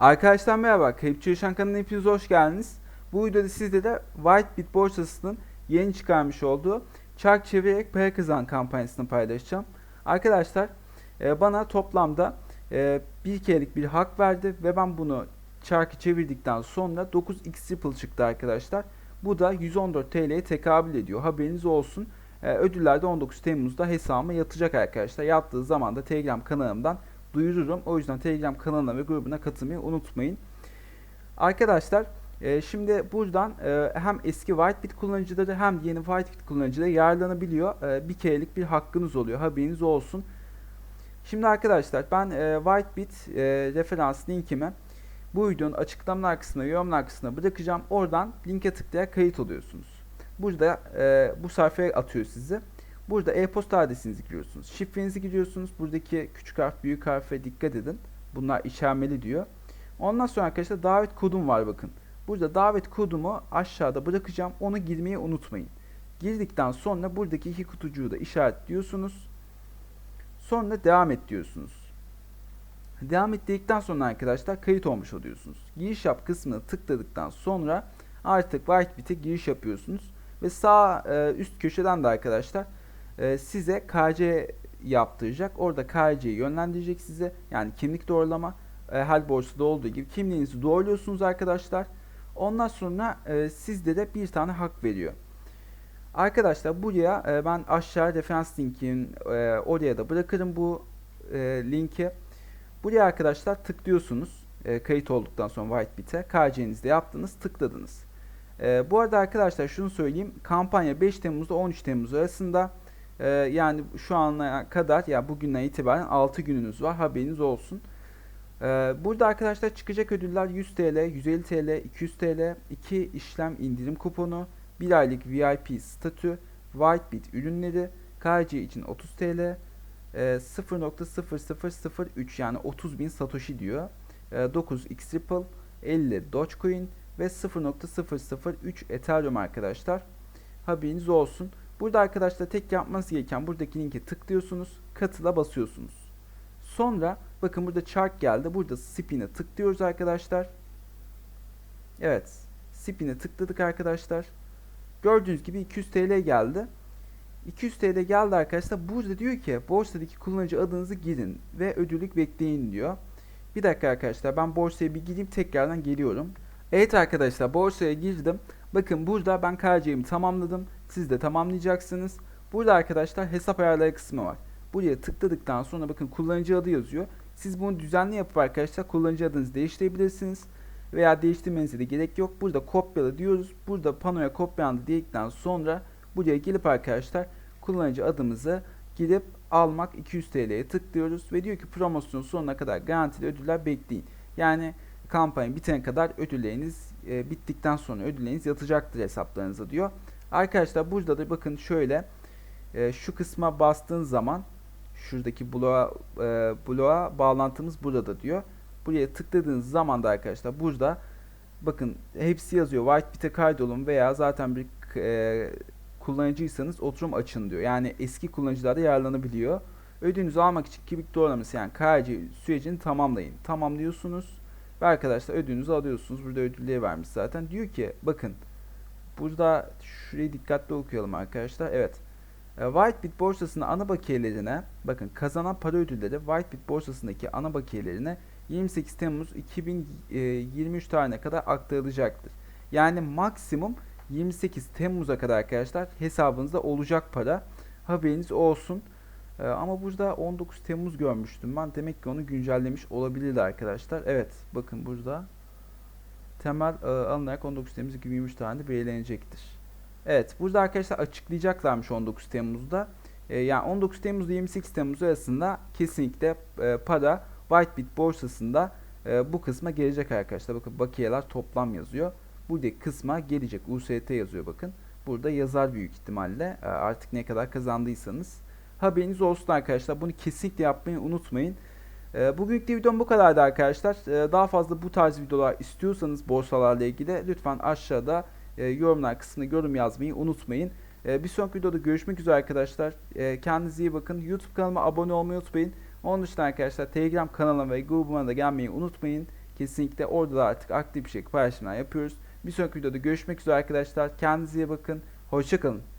Arkadaşlar merhaba, Kayıp Çalışan kanalına hepiniz hoş geldiniz. Bu videoda sizlere Whitebit borsasının yeni çıkarmış olduğu çark çevirerek para kazan kampanyasını paylaşacağım. Arkadaşlar e, bana toplamda e, bir kerelik bir hak verdi ve ben bunu çarkı çevirdikten sonra 9x triple çıktı arkadaşlar. Bu da 114 TL'ye tekabül ediyor. Haberiniz olsun. E, ödüller de 19 Temmuz'da hesabıma yatacak arkadaşlar. Yattığı zaman da Telegram kanalımdan duyururum. O yüzden Telegram kanalına ve grubuna katılmayı unutmayın. Arkadaşlar e, şimdi buradan e, hem eski Whitebit kullanıcıları hem yeni Whitebit kullanıcıları yararlanabiliyor. E, bir kerelik bir hakkınız oluyor. Haberiniz olsun. Şimdi arkadaşlar ben e, Whitebit e, referans linkimi bu videonun açıklamalar kısmına, yorumlar kısmına bırakacağım. Oradan linke tıklayarak kayıt oluyorsunuz. Burada e, bu sayfaya atıyor sizi. Burada e-posta adresinizi giriyorsunuz. Şifrenizi giriyorsunuz. Buradaki küçük harf, büyük harfe dikkat edin. Bunlar içermeli diyor. Ondan sonra arkadaşlar davet kodum var bakın. Burada davet kodumu aşağıda bırakacağım. Onu girmeyi unutmayın. Girdikten sonra buradaki iki kutucuğu da işaretliyorsunuz. Sonra devam et diyorsunuz. Devam et dedikten sonra arkadaşlar kayıt olmuş oluyorsunuz. Giriş yap kısmına tıkladıktan sonra artık Whitebit'e giriş yapıyorsunuz. Ve sağ e, üst köşeden de arkadaşlar e, size KC yaptıracak. Orada KC'yi yönlendirecek size. Yani kimlik doğrulama. E, her borsada olduğu gibi kimliğinizi doğruluyorsunuz arkadaşlar. Ondan sonra e, sizde de bir tane hak veriyor. Arkadaşlar buraya e, ben aşağı referans linkin e, oraya da bırakırım bu e, linki. Buraya arkadaşlar tıklıyorsunuz. E, kayıt olduktan sonra Whitebit'e KC'nizi de yaptınız, tıkladınız. E, bu arada arkadaşlar şunu söyleyeyim. Kampanya 5 Temmuz'da 13 Temmuz arasında e, yani şu ana kadar ya bugünden itibaren 6 gününüz var. Haberiniz olsun. E, burada arkadaşlar çıkacak ödüller 100 TL, 150 TL, 200 TL, 2 işlem indirim kuponu, 1 aylık VIP statü, Whitebit ürünleri, KC için 30 TL, e, 0.0003 yani 30.000 Satoshi diyor. E, 9 X Ripple, 50 Dogecoin ve 0.003 Ethereum arkadaşlar. Haberiniz olsun. Burada arkadaşlar tek yapmanız gereken buradaki linke tıklıyorsunuz. Katıla basıyorsunuz. Sonra bakın burada chart geldi. Burada spin'e tıklıyoruz arkadaşlar. Evet. Spin'e tıkladık arkadaşlar. Gördüğünüz gibi 200 TL geldi. 200 TL geldi arkadaşlar. Burada diyor ki borsadaki kullanıcı adınızı girin ve ödüllük bekleyin diyor. Bir dakika arkadaşlar ben borsaya bir gireyim tekrardan geliyorum. Evet arkadaşlar borsaya girdim. Bakın burada ben KC'mi tamamladım. Siz de tamamlayacaksınız. Burada arkadaşlar hesap ayarları kısmı var. Buraya tıkladıktan sonra bakın kullanıcı adı yazıyor. Siz bunu düzenli yapıp arkadaşlar kullanıcı adınızı değiştirebilirsiniz. Veya değiştirmenize de gerek yok. Burada kopyala diyoruz. Burada panoya kopyalandı dedikten sonra buraya gelip arkadaşlar kullanıcı adımızı gidip almak 200 TL'ye tıklıyoruz. Ve diyor ki promosyon sonuna kadar garantili ödüller bekleyin. Yani kampanya bitene kadar ödülleriniz e, bittikten sonra ödülleriniz yatacaktır hesaplarınıza diyor. Arkadaşlar burada da bakın şöyle e, şu kısma bastığın zaman şuradaki bloğa, e, bloğa bağlantımız burada diyor. Buraya tıkladığınız zaman da arkadaşlar burada bakın hepsi yazıyor. Whitebit'e kaydolun veya zaten bir e, kullanıcıysanız oturum açın diyor. Yani eski kullanıcılar da yararlanabiliyor. Ödülünüzü almak için kimlik doğrulaması yani KYC sürecini tamamlayın. Tamamlıyorsunuz ve arkadaşlar ödülünüzü alıyorsunuz. Burada ödülleri vermiş zaten. Diyor ki bakın burada şurayı dikkatli okuyalım arkadaşlar. Evet. E, Whitebit borsasının ana bakiyelerine bakın kazanan para ödülleri Whitebit borsasındaki ana bakiyelerine 28 Temmuz 2023 tarihine kadar aktarılacaktır. Yani maksimum 28 Temmuz'a kadar arkadaşlar hesabınızda olacak para. Haberiniz olsun. Ee, ama burada 19 Temmuz görmüştüm ben. Demek ki onu güncellemiş olabilirdi arkadaşlar. Evet bakın burada temel e, alınarak 19 Temmuz 2023 tarihinde belirlenecektir. Evet burada arkadaşlar açıklayacaklarmış 19 Temmuz'da. E, yani 19 Temmuz ile 28 Temmuz arasında kesinlikle e, para Whitebit borsasında e, bu kısma gelecek arkadaşlar. Bakın bakiyeler toplam yazıyor. Buradaki kısma gelecek. UST yazıyor bakın. Burada yazar büyük ihtimalle. E, artık ne kadar kazandıysanız. Haberiniz olsun arkadaşlar. Bunu kesinlikle yapmayı unutmayın. E, bugünkü videom bu kadardı arkadaşlar. E, daha fazla bu tarz videolar istiyorsanız borsalarla ilgili lütfen aşağıda e, yorumlar kısmına yorum yazmayı unutmayın. E, bir sonraki videoda görüşmek üzere arkadaşlar. Kendinize iyi bakın. YouTube kanalıma abone olmayı unutmayın. Onun dışında arkadaşlar Telegram kanalıma ve grubuma da gelmeyi unutmayın. Kesinlikle orada da artık aktif bir şekilde paylaşımlar yapıyoruz. Bir sonraki videoda görüşmek üzere arkadaşlar. Kendinize iyi bakın. Hoşçakalın.